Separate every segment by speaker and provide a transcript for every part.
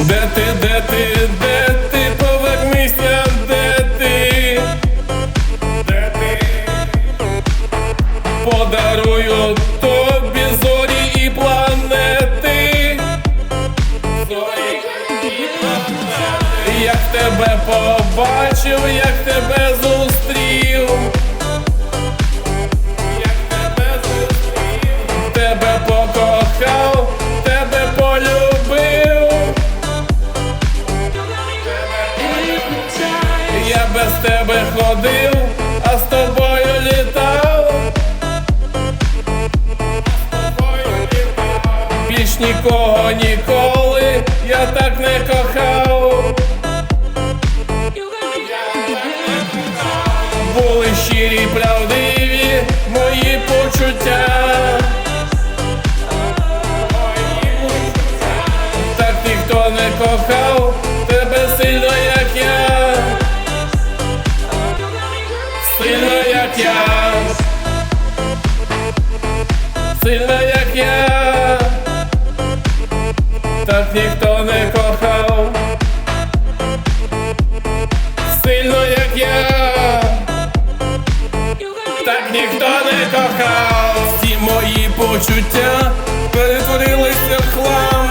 Speaker 1: Де ти, де ти, де ти, повернися, де ти, де ти, подарую тобі зорі і планети, зорі. І планети. Як тебе побачив, як тебе зустрів, тебе ходив, а з тобою літав. Більш нікого ніколи я так не кохав. Були щирі, правдиві мої почуття. Так ніхто не кохав я. Сильно, як я. Так ніхто не кохав. Сильно, як я. Так ніхто не кохав. Всі мої почуття. Перетворилися в хлам.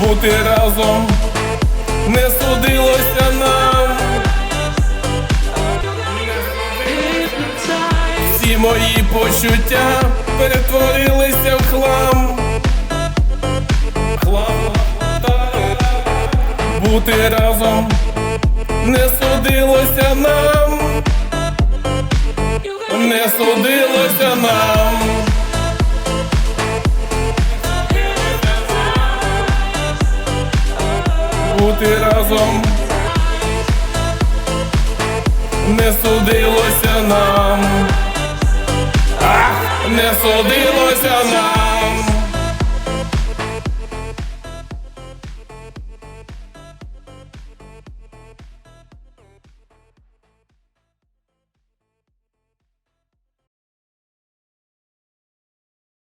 Speaker 1: Бути разом не судилося нам. Мої почуття перетворилися в хлам. Хлам. Бути разом не судилося нам, не судилося нам. Бути разом не судилося нам, не судилося нам.